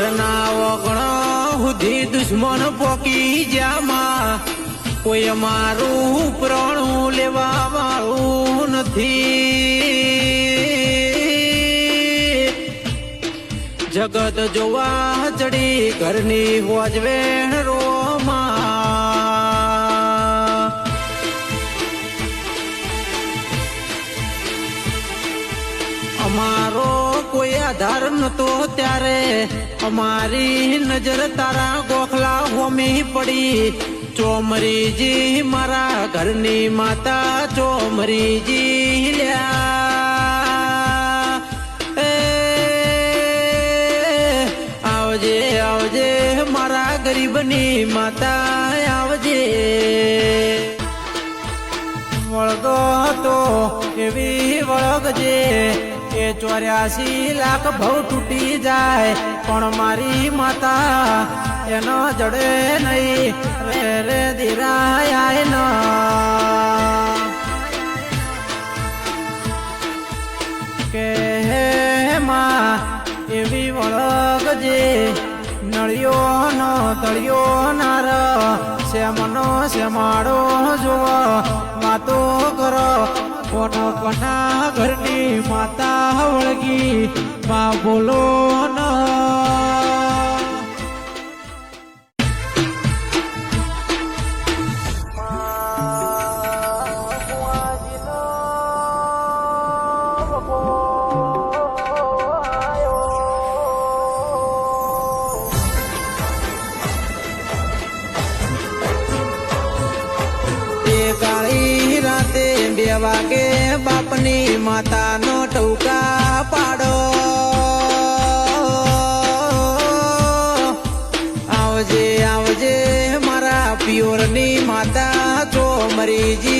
ઘરના વગણ સુધી દુશ્મન પોકી જામાં કોઈ અમારું પ્રાણું લેવા વાળું નથી. જગત જોવા ચડી ઘરની હોજવેણ રોમાં અમારો કોઈ આધાર નતો ત્યારે અમારી નજર તારા ગોખલા હોમી પડી. ચોમરીજી, મારા ઘરની માતા ચોમરીજી લ્યા. આવજે આવજે, મારા ગરીબની માતા, આવજે. વળગો હતો એવી વળગજે. એ ચોર્યાસી લાખ ભવ તૂટી જાય. પણ મારી માતા એનો જડે નહીં. રે રે ન. કે માં, એવી વળગજે નળિયો નો તળિયો નાર. શ્યામનો શ્યામાડો જુઓ. વાતો કરો કોનો કોના ઘરની માતા વળગી? માં બોલો વાગે બાપની માતાનો ટૌકા પાડો. આવજે આવજે મારા પિયોરની માતા ચોમરીજી ઓ પાવો